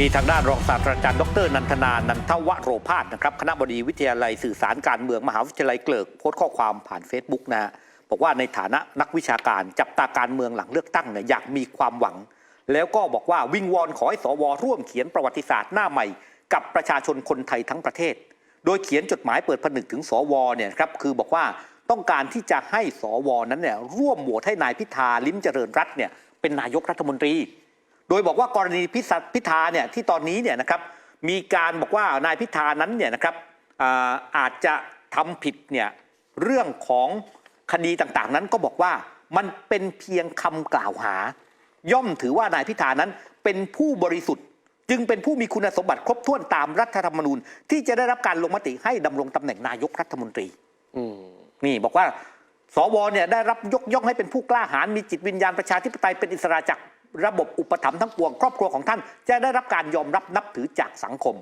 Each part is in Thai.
มีทางด้านรองศาสตราจารย์ดรนันทนา นันทวโรพาสนะครับ คณะบดีวิทยาลัยสื่อสารการเมืองมหาวิทยาลัยเกลิกโพสต์ข้อความผ่าน Facebook นะฮะบอกว่าในฐานะนักวิชาการจับตาการเมืองหลังเลือกตั้งเนี่ยอยากมีความหวัง แล้วก็บอกว่าวิงวอนขอให้สวร่วมเขียนประวัติศาสตร์หน้าใหม่ กับประชาชนคนไทยทั้งประเทศ โดยเขียนจดหมายเปิดผนึกถึงสวเนี่ยครับคือบอกว่าต้องการที่จะให้สวนั้นเนี่ยร่วมโหวตให้นายพิธาลิ้มเจริญรัตน์เนี่ยเป็นนายกรัฐมนตรี โดยบอกว่ากรณีพิสัพิธาเนี่ยที่ตอนนี้เนี่ยนะครับมีการบอกว่านายพิธานั้นเนี่ยนะครับอาจจะทำผิดเนี่ยเรื่องของคดีต่างๆ นั้นก็บอกว่ามันเป็นเพียงคำกล่าวหา ย่อมถือว่านายพิธานั้นเป็นผู้บริสุทธิ์ จึงเป็นผู้มีคุณสมบัติครบถ้วนตามรัฐธรรมนูญ ที่จะได้รับการลงมติให้ดำรงตำแหน่งนายกรัฐมนตรีนี่บอกว่าสวเนี่ยได้รับยกย่องให้เป็นผู้กล้าหาญมีจิตวิญญาณประชาธิปไตยเป็นอิสระจาก ระบบอุปถัมภ์ทั้งปวงครอบครัวของท่าน จะได้รับการยอมรับนับถือจากสังคม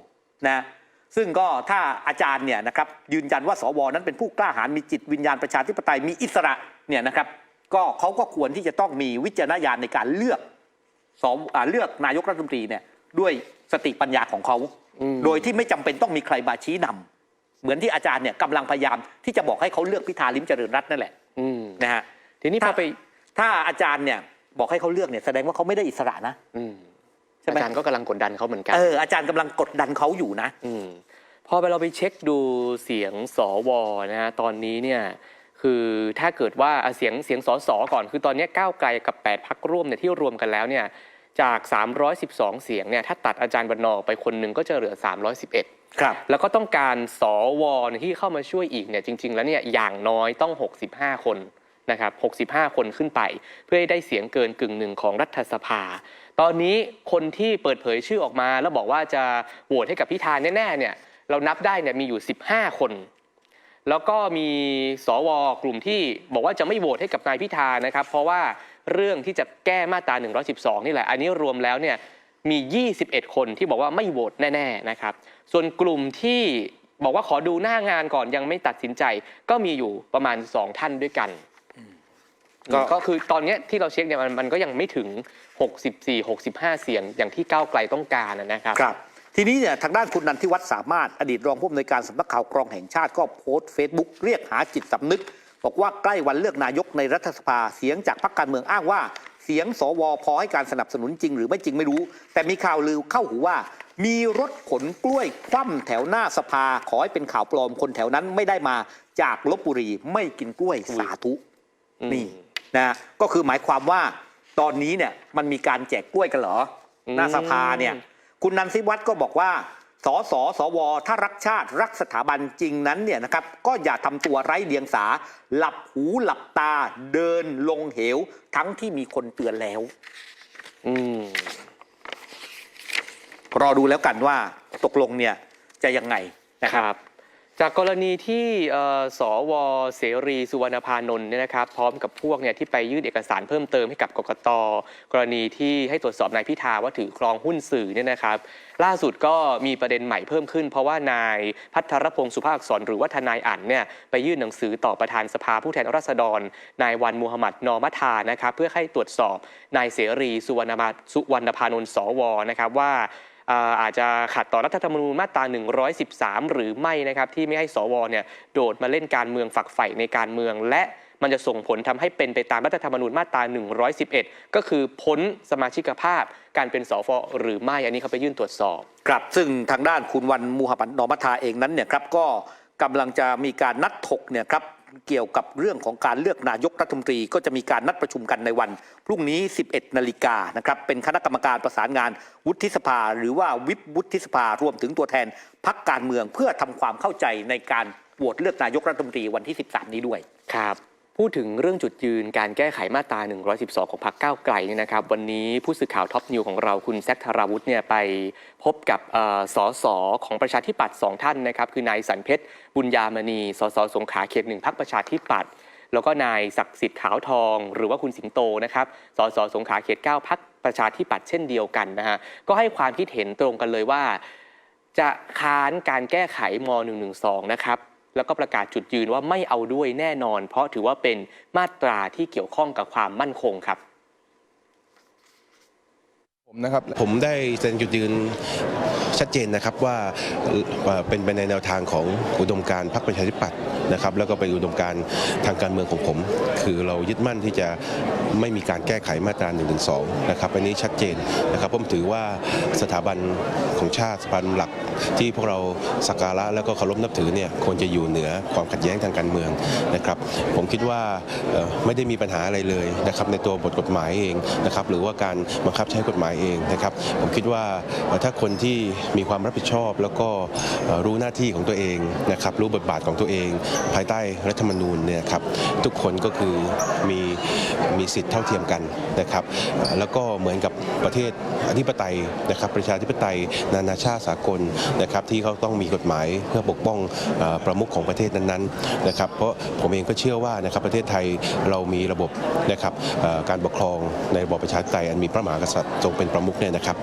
นะซึ่งก็ถ้าอาจารย์เนี่ยนะครับยืนยันว่าสวนั้นเป็นผู้กล้าหาญมีจิตวิญญาณประชาธิปไตยมีอิสระเนี่ยนะครับก็เขาก็ควรที่จะต้องมีวิจารณญาณในการเลือกสวอ่าเลือกนายกรัฐมนตรีเนี่ยด้วยสติปัญญาของเขาอืมโดยที่ไม่จำเป็นต้องมีใครมาชี้นำเหมือนที่อาจารย์เนี่ยกำลังพยายามที่จะบอกให้เขาเลือกพิธาลิ้มเจริญรัตน์นั่นแหละอืมนะฮะทีนี้พถ้าอไปถ้าอาจารย์เนี่ย บอกให้เขาเลือกเนี่ยแสดงว่าเขาไม่ได้อิสระนะ อืมใช่ไหม อาจารย์ก็กำลังกดดันเขาเหมือนกัน เอออาจารย์กำลังกดดันเขาอยู่นะ อืมพอไปเราไปเช็คดูเสียงสวนะฮะตอนนี้เนี่ยคือถ้าเกิดว่าอะเสียงเสียงสสก่อนคือตอนนี้ก้าวไกลกับ 8พักร่วมเนี่ยที่รวมกันแล้วเนี่ยจาก 312 เสียงเนี่ยถ้าตัดอาจารย์บรรณออกไปคนหนึ่งก็จะเหลือ 311 ครับ แล้วก็ต้องการสวที่เข้ามาช่วยอีกเนี่ยจริง ๆ แล้วเนี่ยอย่างน้อยต้อง 65 คน นะครับ65 คนขึ้นไป เพื่อให้ได้เสียงเกินกึ่งหนึ่งของรัฐสภา ตอนนี้คนที่เปิดเผยชื่อออกมา แล้วบอกว่าจะโหวตให้กับพิธาแน่ๆเนี่ยเรานับได้เนี่ยมีอยู่ 15 คนแล้วก็มีสวกลุ่มที่บอกว่าจะไม่โหวตให้กับนายพิธานะครับ เพราะว่าเรื่องที่จะแก้มาตรา 112 นี่แหละ อันนี้รวมแล้วเนี่ยมี 21 คนที่บอกว่าไม่โหวตแน่ๆนะครับ ส่วนกลุ่มที่บอกว่าขอดูหน้างานก่อนยังไม่ตัดสินใจ ก็มีอยู่ประมาณ 2 ท่านด้วยกัน ก็ ก็คือตอนเนี้ยที่เราเช็คเนี่ยมันมันก็ยังไม่ถึง 64 65 เสียงอย่างที่ก้าวไกลต้องการนะนะครับ ครับ ทีนี้เนี่ยทางด้านคุณนันทิวัฒน์สามารถอดีตรองผู้อำนวยการสำนักข่าวกรองแห่งชาติก็โพสต์เฟซบุ๊กเรียกหาจิตสำนึก บอกว่าใกล้วันเลือกนายกในรัฐสภาเสียงจากพรรคการเมืองอ้างว่า เสียงสวพอให้การสนับสนุนจริงหรือไม่จริงไม่รู้ แต่มีข่าวลือเข้าหูว่า มีรถขนกล้วยคว่ำแถวหน้าสภาขอให้เป็นข่าวปลอมคนแถวนั้นไม่ได้มาจากลบบุรีไม่กินกล้วยสาธุอืมนี่ นะก็คือหมายความว่าตอนนี้เนี่ยมันมีการแจกกล้วยกันเหรออืมหน้าสภาเนี่ยคุณนันทิวัฒน์ก็บอกว่าสสสว ถ้ารักชาติรักสถาบันจริงนั้นเนี่ยนะครับก็อย่าทำตัวไร้เดียงสา หลับหูหลับตาเดินลงเหว ทั้งที่มีคนเตือนแล้วอืมรอดูแล้วกันว่าตกลงเนี่ยจะยังไงนะคครับรับ จากกรณีที่สวเสรีสุวรรณพานนท์เนี่ยนะครับพร้อมกับพวกเนี่ยที่ไปยื่นเอกสารเพิ่มเติมให้กับกกตกรณีที่ให้ตรวจสอบนายพิธาว่าถือครองหุ้นสื่อเนี่ยนะครับ ล่าสุดก็มีประเด็นใหม่เพิ่มขึ้น เพราะว่านายพัทรพงศ์สุภาพอักษรหรือว่าทนายอั๋นเนี่ยไปยื่นหนังสือต่อประธานสภาผู้แทนราษฎร นายวันมูฮัมหมัดนอมัทานะครับเพื่อให้ตรวจสอบนายเสรีสุวรรณมาสุวรรณพานนท์สวนะครับว่า อาจจะขัดต่อรัฐธรรมนูญมาตรา 113 หรือไม่นะครับที่ไม่ให้สวเนี่ยโดดมาเล่นการเมืองฝักใฝ่ในการเมือง และมันจะส่งผลทำให้เป็นไปตามรัฐธรรมนูญมาตรา 111 ก็คือพ้นสมาชิกภาพการเป็นสฟหรือไม่อันนี้เขาไปยื่นตรวจสอบ ครับซึ่งทางด้านคุณวันมูฮัมหมัดนอมัทาเองนั้นเนี่ยครับก็กำลังจะมีการนัดถกเนี่ยครับ เกี่ยวกับเรื่องของการเลือกนายกรัฐมนตรี ก็จะมีการนัดประชุมกันในวัน พรุ่งนี้ 11 นาฬิกานะครับเป็นคณะกรรมการประสานงานวุฒิสภา หรือว่าวิบวุฒิสภารวมถึงตัวแทนพักการเมืองเพื่อทำความเข้าใจในการโหวตเลือกนายกรัฐมนตรีวันที่ 13 นี้ด้วยครับ พูดถึงเรื่องจุดยืนการแก้ไขมาตรา 112 ของพรรคก้าวไกลเนี่ยนะครับ วันนี้ผู้สื่อข่าวท็อปนิวของเราคุณแซคธาราวุฒิเนี่ยไปพบกับเอ่อสสของประชาธิปัตย์สองท่านนะครับ คือนายสันเพชรบุญญามณีสสสงขลาเขตหนึ่งพรรคประชาธิปัตย์แล้วก็นายศักดิ์สิทธิ์ขาวทอง หรือว่าคุณสิงโตนะครับสสสงขลาเขตเก้าพรรคประชาธิปัตย์เช่นเดียวกันนะฮะก็ให้ความคิดเห็นตรงกันเลยว่า จะค้านการแก้ไขม .112 นะครับ แล้วก็ประกาศจุดยืนว่าไม่เอาด้วยแน่นอน เพราะถือว่าเป็นมาตราที่เกี่ยวข้องกับความมั่นคงครับผมนะครับผมได้แสดงจุดยืนชัดเจนนะครับว่าเป็นไปในแนวทางของอุดมการพรรคประชาธิปัตย์นะครับ แล้วก็เป็นอุดมการทางการเมืองของผม คือเรายึดมั่นที่จะ ไม่มีการแก้ไขมาตรา1นึนะครับอันนี้ชัดเจนนะครับผมถือว่าสถาบันของชาติสถาบันหลักที่พวกเราสักการะแล้วก็เคารพนับถือเนี่ยควรจะอยู่เหนือความขัดแย้งทางการเมืองนะครับ ผมคิดว่าไม่ได้มีปัญหาอะไรเลยนะครับในตัวบทกฎหมายเองนะครับหรือว่าการบังคับใช้กฎหมายเองนะครับผมคิดว่าถ้าคนที่มีความรับผิดชอบ แล้วก็รู้หน้าที่ของตัวเองนะครับรู้บทบาทของตัวเอง ภายใต้รัฐธรรมนูญเนี่ยครับทุกคนก็คือมีมีสิทธิเท่าเทียมกันนะครับแล้วก็เหมือนกับประเทศอธิปไตยนะครับประชาธิปไตยนานาชาติสากลนะครับที่เขาต้องมีกฎหมายเพื่อปกป้องอประมุขของประเทศนั้นๆนะครับเพราะผมเองก็เชื่อว่านะครับประเทศไทยเรามีระบบนะครับการปกครองในระบอบประชาธิปไตยอันมีพระมหากษัตริย์ทรงเป็นประมุขเนี่ยนะครับ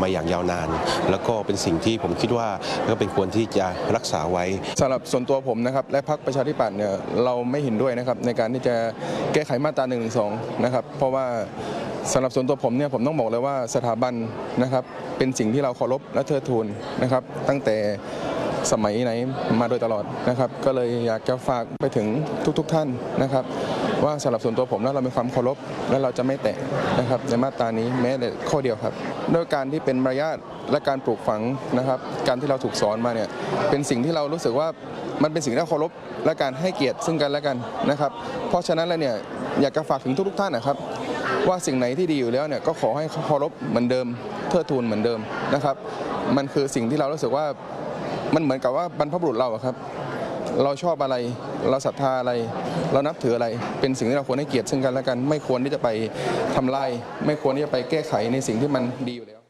มาอย่างยาวนาน แล้วก็เป็นสิ่งที่ผมคิดว่าก็เป็นควรที่จะรักษาไว้สำหรับส่วนตัวผมนะครับและพรรคประชาธิปัตย์เนี่ยเราไม่เห็นด้วยนะครับในการที่จะแก้ไขมาตรา1นึนะครับ เพราะว่าสำหรับส่วนตัวผมเนี่ยผมต้องบอกเลยว่าสถาบันนะครับเป็นสิ่งที่เราเคารพและเทิดทูนนะครับ ตั้งแต่สมัยไหนมาโดยตลอดนะครับ ก็เลยอยากจะฝากไปถึงทุกๆทท่านนะครับ ว่าสำหรับส่วนตัวผมแล้วเรามีความเคารพและเราจะไม่แตะนะครับในมาตรานี้แม้แต่ข้อเดียวครับด้วยการที่เป็นมารยาทและการปลูกฝังนะครับ การที่เราถูกสอนมาเนี่ยเป็นสิ่งที่เรารู้สึกว่ามันเป็นสิ่งที่เราเคารพและการให้เกียรติซึ่งกันและกันนะครับ เพราะฉะนั้นแล้วเนี่ย อยากจะฝากถึงทุกๆท่านนะครับ ว่าสิ่งไหนที่ดีอยู่แล้วเนี่ยก็ขอให้เคารพเหมือนเดิมเทิดทูนเหมือนเดิมนะครับ มันคือสิ่งที่เรารู้สึกว่ามันเหมือนกับว่าบรรพบุรุษเราอะครับ เราชอบอะไรเราศรัทธาอะไร เรานับถืออะไร เป็นสิ่งที่เราควรให้เกียรติซึ่งกันและกัน ไม่ควรที่จะไปทำลายไม่ควรที่จะไปแก้ไขในสิ่งที่มันดีอยู่แล้ว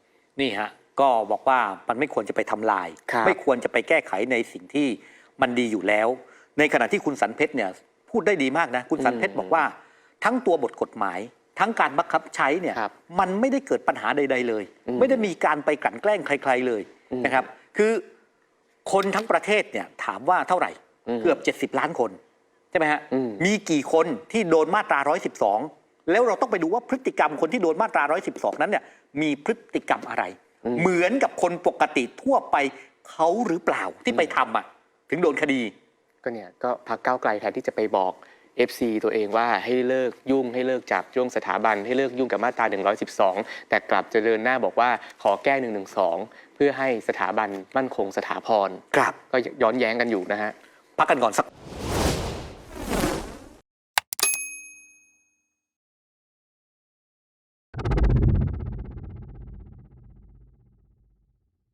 นี่ฮะก็บอกว่ามันไม่ควรจะไปทำลายครับไม่ควรจะไปแก้ไขในสิ่งที่มันดีอยู่แล้ว ในขณะที่คุณสันเพชรเนี่ยพูดได้ดีมากนะ คุณสันเพชรบอกว่า ทั้งตัวบทกฎหมาย ทั้งการบังคับใช้เนี่ยครับมันไม่ได้เกิดปัญหาใด ๆ เลย อืมไม่ได้มีการไปกลั่นแกล้งใคร ๆเลยอืมนะครับ คือคนทั้งประเทศเนี่ยถามว่าเท่าไหร่อืมเกือบ 70 ล้านคน ใช่ไหมฮะอืม มีกี่คนที่โดนมาตรา 112 แล้วเราต้องไปดูว่าพฤติกรรมคนที่โดนมาตรา 112 นั้นเนี่ยมีพฤติกรรมอะไรอืมเหมือนกับคนปกติทั่วไปเขาหรือเปล่าที่ไปทำอะถึงโดนคดี ก็เนี่ยก็พักก้าวไกลแทนที่จะไปบอก FC ตัวเองว่าให้เลิกยุ่งให้เลิกจับจ้วงสถาบัน ให้เลิกยุ่งกับมาตรา 112 แต่กลับจะเดินหน้าบอกว่าขอแก้ 112 เพื่อให้สถาบันมั่นคงสถาพรครับ ก็ย้อนแย้งกันอยู่นะฮะ พักกันก่อนสัก